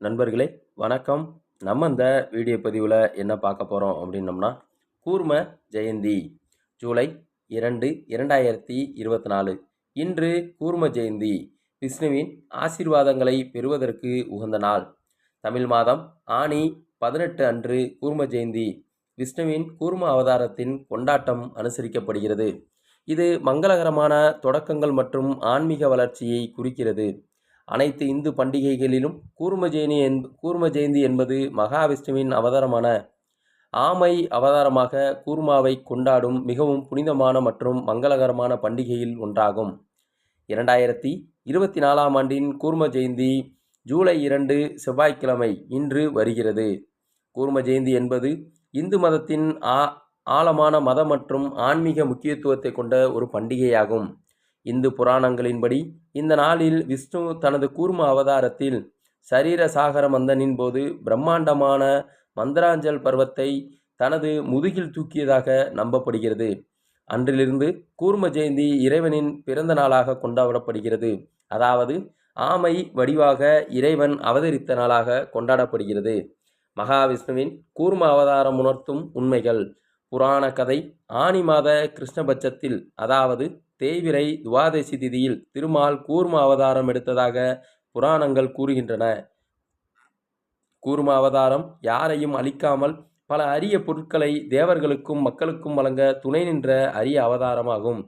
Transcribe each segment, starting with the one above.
நண்பர்களே வணக்கம். நம்ம இந்த வீடியோ பதிவில் என்ன பார்க்க போகிறோம் அப்படின்னம்னா கூர்ம ஜெயந்தி ஜூலை இரண்டு இரண்டாயிரத்தி இருபத்தி நாலு இன்று கூர்ம ஜெயந்தி விஷ்ணுவின் ஆசீர்வாதங்களை பெறுவதற்கு உகந்த நாள். தமிழ் மாதம் ஆனி பதினெட்டு அன்று கூர்ம ஜெயந்தி விஷ்ணுவின் கூர்ம அவதாரத்தின் கொண்டாட்டம் அனுசரிக்கப்படுகிறது. இது மங்களகரமான தொடக்கங்கள் மற்றும் ஆன்மீக வளர்ச்சியை குறிக்கிறது. அனைத்து இந்து பண்டிகைகளிலும் கூர்ம ஜெயந்தி என் கூர்ம ஜெயந்தி என்பது மகாவிஷ்ணுவின் அவதாரமான ஆமை அவதாரமாக கூர்மாவை கொண்டாடும் மிகவும் புனிதமான மற்றும் மங்களகரமான பண்டிகையில் ஒன்றாகும். இரண்டாயிரத்தி இருபத்தி நாலாம் ஆண்டின் கூர்ம ஜெயந்தி ஜூலை இரண்டு செவ்வாய்க்கிழமை இன்று வருகிறது. கூர்ம ஜெயந்தி என்பது இந்து மதத்தின் ஆ ஆழமான மத மற்றும் ஆன்மீக முக்கியத்துவத்தை கொண்ட ஒரு பண்டிகையாகும். இந்து புராணங்களின்படி இந்த நாளில் விஷ்ணு தனது கூர்ம அவதாரத்தில் சரீர சாகர மந்தனின் போது பிரம்மாண்டமான மந்திராஞ்சல் பர்வத்தை தனது முதுகில் தூக்கியதாக நம்பப்படுகிறது. அன்றிலிருந்து கூர்ம ஜெயந்தி இறைவனின் பிறந்த நாளாக கொண்டாடப்படுகிறது. அதாவது ஆமை வடிவாக இறைவன் அவதரித்த நாளாக கொண்டாடப்படுகிறது. மகாவிஷ்ணுவின் கூர்ம அவதாரம் உணர்த்தும் உண்மைகள் புராண கதை ஆனி மாத கிருஷ்ணபட்சத்தில் அதாவது தேய்விரை துவாதசி திதியில் திருமால் கூர்ம அவதாரம் எடுத்ததாக புராணங்கள் கூறுகின்றன. கூர்ம அவதாரம் யாரையும் அழிக்காமல் பல அரிய பொருட்களை தேவர்களுக்கும் மக்களுக்கும் வழங்க துணை நின்ற அரிய அவதாரமாகும்.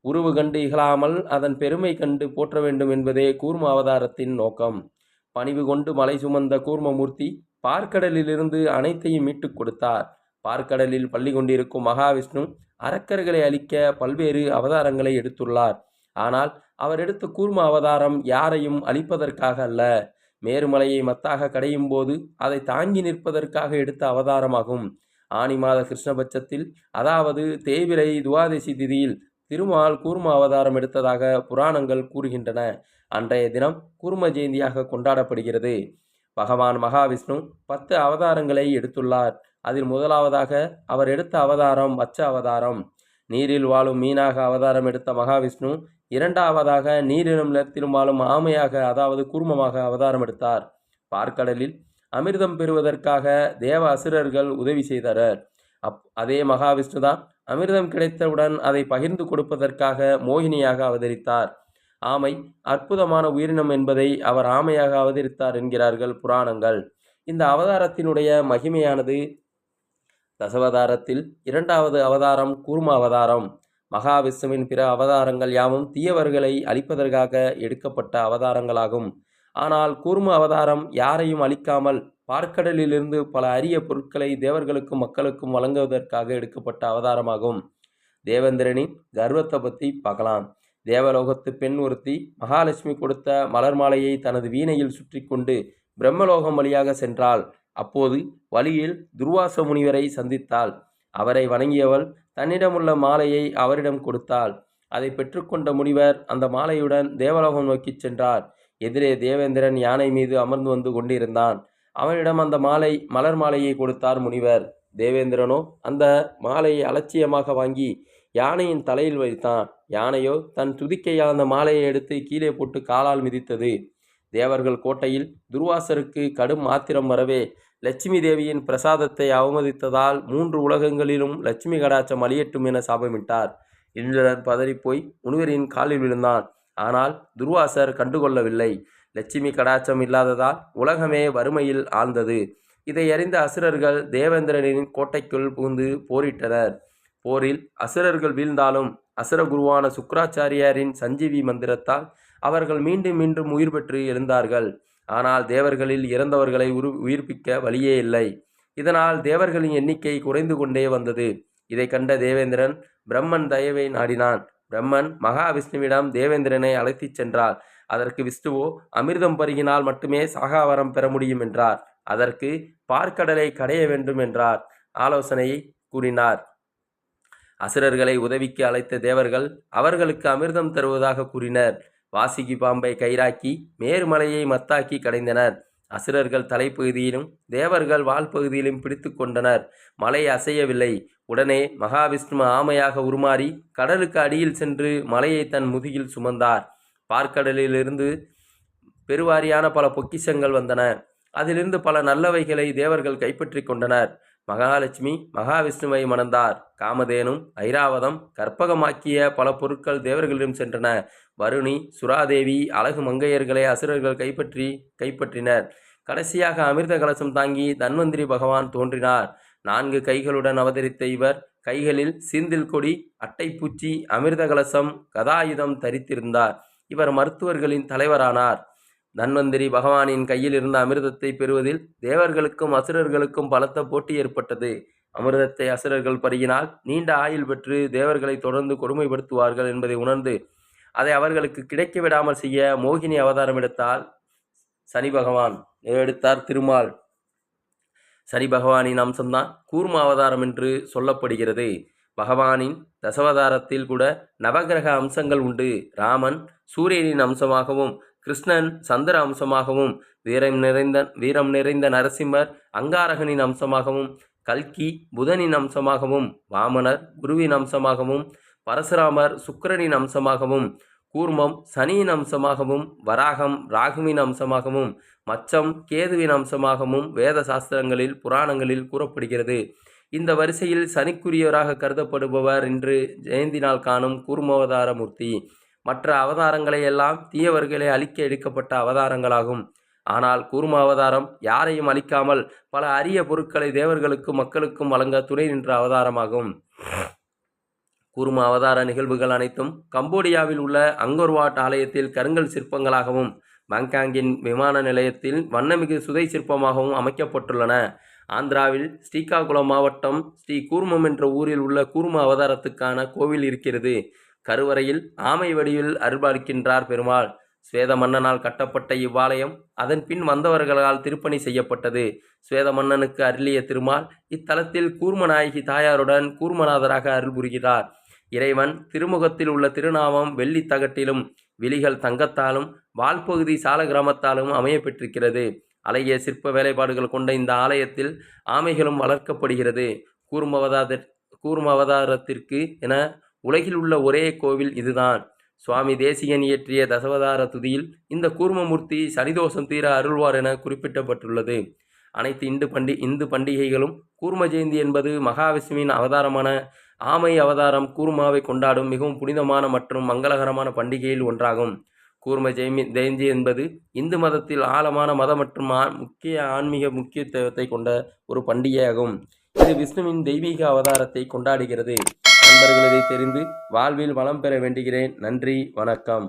உருவு கண்டு இகழாமல் அதன் பெருமை கண்டு போற்ற வேண்டும் என்பதே கூர்ம அவதாரத்தின் நோக்கம். பணிவு கொண்டு மலை சுமந்த கூர்மமூர்த்தி பார்க்கடலிலிருந்து அனைத்தையும் மீட்டுக் கொடுத்தார். பார்க்கடலில் பள்ளி கொண்டிருக்கும் மகாவிஷ்ணு அரக்கர்களை அழிக்க பல்வேறு அவதாரங்களை எடுத்துள்ளார். ஆனால் அவர் எடுத்த கூர்ம அவதாரம் யாரையும் அழிப்பதற்காக அல்ல. மேருமலையை மத்தாக கடையும் போது அதை தாங்கி நிற்பதற்காக எடுத்த அவதாரமாகும். ஆனி மாத கிருஷ்ணபட்சத்தில் அதாவது தேவிரை துவாதசி திதியில் திருமால் கூர்ம அவதாரம் எடுத்ததாக புராணங்கள் கூறுகின்றன. அன்றைய தினம் கூர்ம ஜெயந்தியாக கொண்டாடப்படுகிறது. பகவான் மகாவிஷ்ணு பத்து அவதாரங்களை எடுத்துள்ளார். அதில் முதலாவதாக அவர் எடுத்த அவதாரம் மச்ச அவதாரம். நீரில் வாழும் மீனாக அவதாரம் எடுத்த மகாவிஷ்ணு இரண்டாவதாக நீரிலும் நிலத்திலும் வாழும் ஆமையாக அதாவது கூர்மமாக அவதாரம் எடுத்தார். பார்க்கடலில் அமிர்தம் பெறுவதற்காக தேவ அசுரர்கள் உதவி செய்தனர். அப் அதே மகாவிஷ்ணு தான் அமிர்தம் கிடைத்தவுடன் அதை பகிர்ந்து கொடுப்பதற்காக மோகினியாக அவதரித்தார். ஆமை அற்புதமான உயிரினம் என்பதை அவர் ஆமையாக அவதரித்தார் என்கிறார்கள் புராணங்கள். இந்த அவதாரத்தினுடைய மகிமையானது தசவதாரத்தில் இரண்டாவது அவதாரம் கூர்ம அவதாரம். மகாவிஷ்ணுவின் பிற அவதாரங்கள் யாவும் தீயவர்களை அழிப்பதற்காக எடுக்கப்பட்ட அவதாரங்களாகும். ஆனால் கூர்ம அவதாரம் யாரையும் அழிக்காமல் பார்க்கடலிலிருந்து பல அரிய பொருட்களை தேவர்களுக்கும் மக்களுக்கும் வழங்குவதற்காக எடுக்கப்பட்ட அவதாரமாகும். தேவேந்திரனின் கர்வத்தை பற்றி பார்க்கலாம். தேவலோகத்து பெண் ஒருத்தி மகாலட்சுமி கொடுத்த மலர் மாலையை தனது வீணையில் சுற்றி கொண்டு பிரம்மலோகம் வழியாக சென்றாள். அப்போது வழியில் துர்வாச முனிவரை சந்தித்தாள். அவரை வணங்கியவள் தன்னிடமுள்ள மாலையை அவரிடம் கொடுத்தாள். அதை பெற்றுக்கொண்ட முனிவர் அந்த மாலையுடன் தேவலோகம் நோக்கிச் சென்றார். எதிரே தேவேந்திரன் யானை மீது அமர்ந்து வந்து கொண்டிருந்தான். அவனிடம் அந்த மாலை மலர் மாலையை கொடுத்தார் முனிவர். தேவேந்திரனோ அந்த மாலையை அலட்சியமாக வாங்கி யானையின் தலையில் வைத்தான். யானையோ தன் துதிக்கையால் அந்த மாலையை எடுத்து கீழே போட்டு காலால் மிதித்தது. தேவர்கள் கோட்டையில் துர்வாசருக்கு கடும் ஆத்திரம் வரவே லட்சுமி தேவியின் பிரசாதத்தை அவமதித்ததால் மூன்று உலகங்களிலும் லட்சுமி கடாச்சம் அழியட்டும் என சாபமிட்டார். இந்திரன் பதறிப்போய் முனிவரின் காலில் விழுந்தான். ஆனால் துர்வாசர் கண்டுகொள்ளவில்லை. லட்சுமி கடாச்சம் இல்லாததால் உலகமே வறுமையில் ஆழ்ந்தது. இதை அறிந்த அசுரர்கள் தேவேந்திரனின் கோட்டைக்குள் புகுந்து போரிட்டனர். போரில் அசுரர்கள் வீழ்ந்தாலும் அசுர குருவான சுக்கராச்சாரியாரின் சஞ்சீவி மந்திரத்தால் அவர்கள் மீண்டும் மீண்டும் உயிர் பெற்று எழுந்தார்கள். ஆனால் தேவர்களில் இறந்தவர்களை உரு உயிர்ப்பிக்க வழியே இல்லை. இதனால் தேவர்களின் எண்ணிக்கை குறைந்து கொண்டே வந்தது. இதை கண்ட தேவேந்திரன் பிரம்மன் தயவை நாடினான். பிரம்மன் மகாவிஷ்ணுவிடம் தேவேந்திரனை அழைத்துச் சென்றார் அதற்கு விஷ்ணுவோ அமிர்தம் பருகினால் மட்டுமே சாகாவரம் பெற முடியும் என்றார். அதற்கு பார்க்கடலை கடைய வேண்டும் என்றார். ஆலோசனையை கூறினார். அசுரர்களை உதவிக்கு அழைத்த தேவர்கள் அவர்களுக்கு அமிர்தம் தருவதாக கூறினர். வாசிகி பாம்பை கயிறாக்கி மேருமலையை மத்தாக்கி கடைந்தனர். அசுரர்கள் தலைப்பகுதியிலும் தேவர்கள் வால்பகுதியிலும் பிடித்து கொண்டனர். மலை அசையவில்லை. உடனே மகாவிஷ்ணு ஆமையாக உருமாறி கடலுக்கு அடியில் சென்று மலையை தன் முதுகில் சுமந்தார். பார்க்கடலிலிருந்து பெருவாரியான பல பொக்கிஷங்கள் வந்தன. அதிலிருந்து பல நல்லவைகளை தேவர்கள் கைப்பற்றிக் கொண்டனர். மகாலட்சுமி மகாவிஷ்ணுவை மணந்தார். காமதேனும் ஐராவதம் கற்பகமாக்கிய பல பொருட்கள் தேவர்களிடம் சென்றன. வருணி சுறாதேவி அழகு மங்கையர்களை அசுரர்கள் கைப்பற்றி கைப்பற்றினர். கடைசியாக அமிர்த கலசம் தாங்கி தன்வந்திரி பகவான் தோன்றினார். நான்கு கைகளுடன் அவதரித்த இவர் கைகளில் சீந்தில் கொடி அட்டைப்பூச்சி அமிர்த கலசம் கதாயுதம் தரித்திருந்தார். இவர் மருத்துவர்களின் தலைவரானார். தன்வந்திரி பகவானின் கையில் இருந்த அமிர்தத்தை பெறுவதில் தேவர்களுக்கும் அசுரர்களுக்கும் பலத்த போட்டி ஏற்பட்டது. அமிர்தத்தை அசுரர்கள் பருகினால் நீண்ட ஆயுள் பெற்று தேவர்களை தொடர்ந்து கொடுமைப்படுத்துவார்கள் என்பதை உணர்ந்து அதை அவர்களுக்கு கிடைக்க விடாமல் செய்ய மோகினி அவதாரம் எடுத்தால் சனி பகவான். எடுத்தார் திருமால். சனி பகவானின் அம்சம்தான் கூர்ம அவதாரம் என்று சொல்லப்படுகிறது. பகவானின் தசவதாரத்தில் கூட நவகிரக அம்சங்கள் உண்டு. ராமன் சூரியனின் அம்சமாகவும் கிருஷ்ணன் சந்திர அம்சமாகவும் வீரம் நிறைந்த வீரம் நிறைந்த நரசிம்மர் அங்காரகனின் அம்சமாகவும் கல்கி புதனின் அம்சமாகவும் வாமனர் குருவின் அம்சமாகவும் பரசுராமர் சுக்கரனின் அம்சமாகவும் கூர்மம் சனியின் அம்சமாகவும் வராகம் ராகுவின் அம்சமாகவும் மச்சம் கேதுவின் அம்சமாகவும் வேத சாஸ்திரங்களில் புராணங்களில் கூறப்படுகிறது. இந்த வரிசையில் சனிக்குரியவராக கருதப்படுபவர் இன்று ஜெயந்தி நாள் காணும் கூர்மவதாரமூர்த்தி. மற்ற அவதாரங்களை எல்லாம் தீயவர்களை அழிக்க எடுக்கப்பட்ட அவதாரங்களாகும். ஆனால் கூர்ம அவதாரம் யாரையும் அழிக்காமல் பல அரிய பொருட்களை தேவர்களுக்கும் மக்களுக்கும் வழங்க துணை நின்ற அவதாரமாகும். கூர்ம அவதார நிகழ்வுகள் அனைத்தும் கம்போடியாவில் உள்ள அங்கோர்வாட் ஆலயத்தில் கருங்கல் சிற்பங்களாகவும் பாங்காங்கின் விமான நிலையத்தில் வண்ணமிகு சுதை சிற்பமாகவும் அமைக்கப்பட்டுள்ளன. ஆந்திராவில் ஸ்ரீகாகுளம் மாவட்டம் ஸ்ரீ கூர்மம் என்ற ஊரில் உள்ள கூர்ம அவதாரத்துக்கான கோவில் இருக்கிறது. கருவறையில் ஆமை வடிவில் அருள்பாலிக்கின்றார் பெருமாள். ஸ்வேத மன்னனால் கட்டப்பட்ட இவ்வாலயம் அதன் பின் வந்தவர்களால் திருப்பணி செய்யப்பட்டது. ஸ்வேத மன்னனுக்கு அருளிய திருமால் இத்தலத்தில் கூர்மநாயகி தாயாருடன் கூர்மநாதராக அருள் புரிகிறார். இறைவன் திருமுகத்தில் உள்ள திருநாமம் வெள்ளி தகட்டிலும் விழிகள் தங்கத்தாலும் வால்பகுதி சால கிராமத்தாலும் அமைய பெற்றிருக்கிறது. அழகிய சிற்ப வேலைப்பாடுகள் கொண்ட இந்த ஆலயத்தில் ஆமைகளும் வளர்க்கப்படுகிறது. கூர்மவதாத கூர்ம அவதாரத்திற்கு என உலகில் உள்ள ஒரே கோவில் இதுதான். சுவாமி தேசிகன் இயற்றிய தசவதார துதியில் இந்த கூர்மமூர்த்தி சனிதோஷம் தீர அருள்வார் என குறிப்பிட்டப்பட்டுள்ளது. அனைத்து இந்து பண்டி இந்து பண்டிகைகளும் கூர்ம ஜெயந்தி என்பது மகாவிஷ்ணுவின் அவதாரமான ஆமை அவதாரம் கூர்மாவை கொண்டாடும் மிகவும் புனிதமான மற்றும் மங்களகரமான பண்டிகையில் ஒன்றாகும். கூர்ம ஜெயமி ஜெயந்தி என்பது இந்து மதத்தில் ஆழமான மத மற்றும் முக்கிய ஆன்மீக முக்கியத்துவத்தை கொண்ட ஒரு பண்டிகையாகும். இது விஷ்ணுவின் தெய்வீக அவதாரத்தை கொண்டாடுகிறது. நண்பர்கள் இதை தெரிந்து வாழ்வில் வளம் பெற வேண்டுகிறேன். நன்றி வணக்கம்.